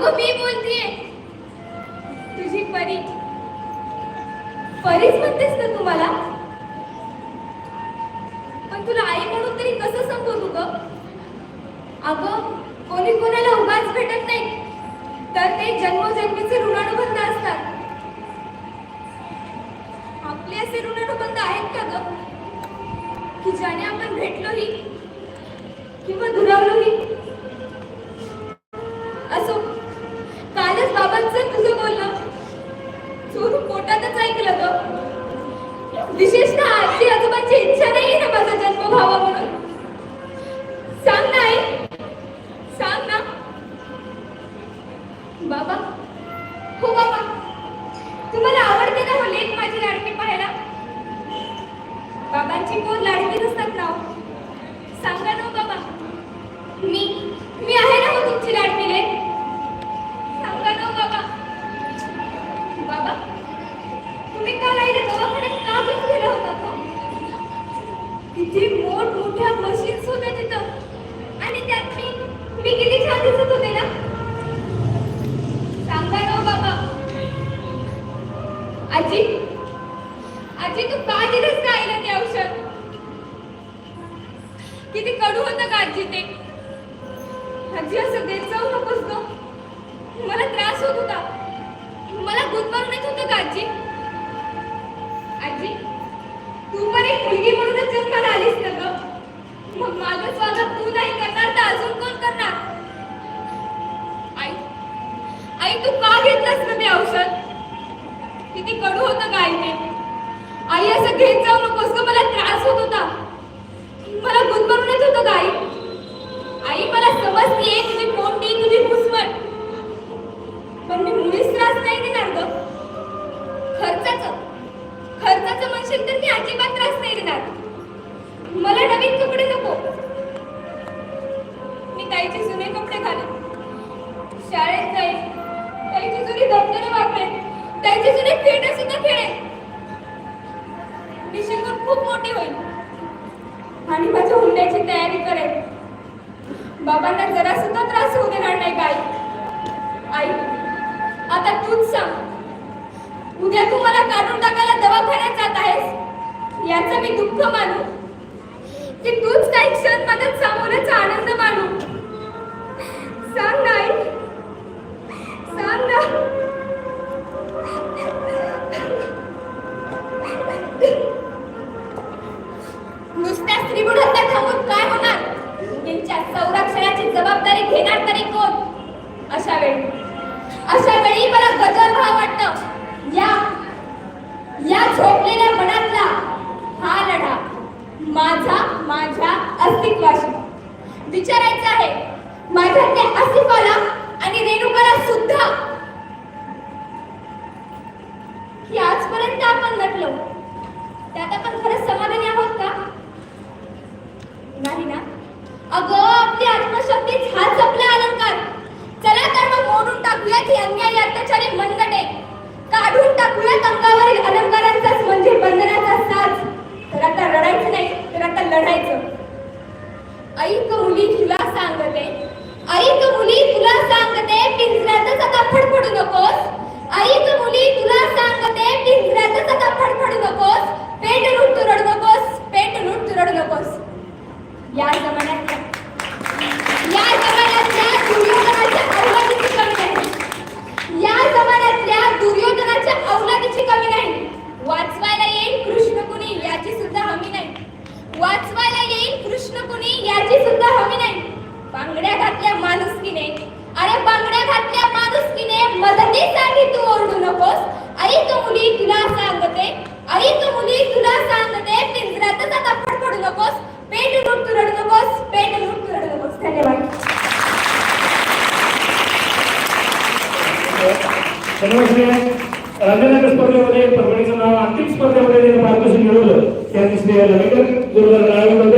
अगं मी बोलतीये. तुझी परी. परीच म्हणतेस ना तुम्हाला? पण तुला आई म्हणून तरी कसं संबोधू ग? अगं कोणी कोणाला उगाच भेटत नाही. तर ते जन्मजन्मीचे ऋणानुबंध असतात. आपले असे ऋणानुबंध आहेत का ग? की ज्याने आपण भेटलोही किंवा दुरावलोही? बाबांचं तुझं बोलणं. चोरून पोटातच ऐकलं ग. विशेषतः आजी आजोबांची इच्छा नाही ना माझा जन्म व्हावा म्हणून. सांग ना आई. सांग ना. बाबा. हो बाबा. तुम्हाला आवडते ना हो लेख माझी लाडकी पाहायला? बाबांची कोण लाडकी नसतात ना हो? सांगा ना हो बाबा मी मी आहे ना हो तुमची लाडकी लेक सांगा ना हो बाबा बाबा तुम्ही काल आईला दवाखान्यात का घेऊन गेला होता तो किती मोठ मोठ्या मशीन्स होत्या तिथं आणि त्यात मी मी किती छान दिसत होते ना सांगा ना हो बाबा आजी? आजी तू का दिलंस का आईला ते औषध? किती कडू होतं का आजी ते? आजी असं देत जाऊ नकोस तो मला त्रास होत होता. मला गुदमरून नाही होतं का आजी. आजी तू पण एक मुलगी म्हणूनच जन्माला आलीस ना ग. मग माझं स्वागत तू नाही करणार तर अजून कोण करणार आई आई तू का घेतलंस ना ते औषध किती कडू होतं का आई ते आई असं घेत जाऊ नकोस ग मला त्रास होत होता. मला गुदमरून येत होतं गाई. आई आई मला समजतीये तुझी कोणती तुझी घुसमट पण मी मुळीच त्रास नाही देणार ग. खर्चाचं खर्चाचं म्हणशील तर मी अजिबात त्रास नाही देणार. मला नवीन कपडे नको. मी ताईचे जुने कपडे घाले शाळेत जाईल ताईची जुनी दप्तरे वापरेन ताईचे जुने खेळ सुद्धा खेळेन. खूप मोठी होईल. आणि माझ्या हुंड्याची तयारी करेल बाबांना जरा सुद्धा त्रास होऊ देणार नाही काय आई आता तूच सांग. उद्या तू मला काढून टाकायला दवाखान्यात जात आहेस? याचं मी दुःख मानू. की तूच काही क्षण माझ्या सामोऱ्याचा आनंद मानू. सांग ना सांग स्त्रीगुणांना काय होणार? मुलींच्या संरक्षणाची जबाबदारी घेणार तरी कोण? अशा वेळी. अशा वेळी मला गजर भाव वाटत. या या झोपलेल्या मनातला हा लढा माझा माझ्या अस्तित्वाशी. विचारायचं आहे माझ्या त्या अस्तित्वाला आणि रेणुकाला सुद्धा. की आजपर्यंत आपण म्हटलो त्यात आपण खरंच समाधानी आहोत का? नाही ना? अगं आपली आत्मशक्तीच हाच आपला अलंकार. चला तर मग मोडून टाकूयात ही अन्यायी अत्याचारी मनगटे. काढून टाकूयात अंगावरील अलंकारांचाच म्हणजे बंधनाचा साज. तर आता रडायचं नाही तर आता लढायचं. ऐक मुली तुला सांगते. ऐक मुली तुला सांगते पिंजऱ्यातच आता फडफडू नको ऐक मुली तुला सांगते पिंजऱ्यातच आता फडफडू नकोस पेट लूट तू रडू नकोस पेट लूट तू रडू नकोस या जमान्यात या जमान्यातल्या दुर्योधनाच्या औलादीची कमी नाही या जमान्यातल्या दुर्योधनाच्या औलादीची कमी नाही वाचवायला येईल कृष्ण कुणी याची सुद्धा हमी नाही वाचवायला येईल कृष्ण कुणी याची सुद्धा हमी नाही बांगड्या घातल्या माणुसकीने अरे बांगड्या घातल्या माणुसकीने मदतीसाठी तू ओरडू नकोस ऐक मुली तुला सांगते ऐक मुली तुला सांगते पिंजऱ्यातच आता फडफडू नकोस पेट लूट तू रडू नकोस पेट लूट तू रडू नकोस धन्यवाद धन्यवाद रंगनाट्य स्पर्धेमध्ये परभणीचं नाव अंतिम स्पर्धेमध्ये ज्याने मार्गदर्शन मिळवलं त्या दिसले लवेकर जोरदार टाळ्या वाजवून